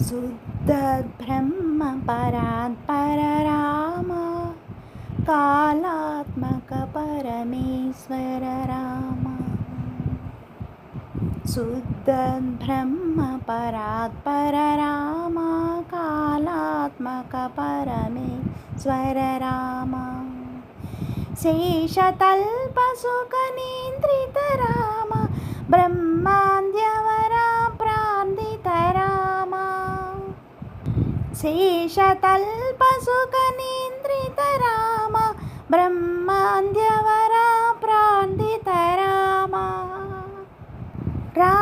శుద్ధబ్రహ్మ పరాత్పర రామ కాళాత్మక పరమేశ్వర రామ శుద్ధ బ్రహ్మ పరాత్పర రామ కాళాత్మక పరమేశ్వర రామ శేషతల్పసుఖనేంద్రిత రామ బ్రహ్మాంద్యవర శేషతల్పసుఖనింద్రిత రామ బ్రహ్మాంద్యవర ప్రాంతిత రామ రా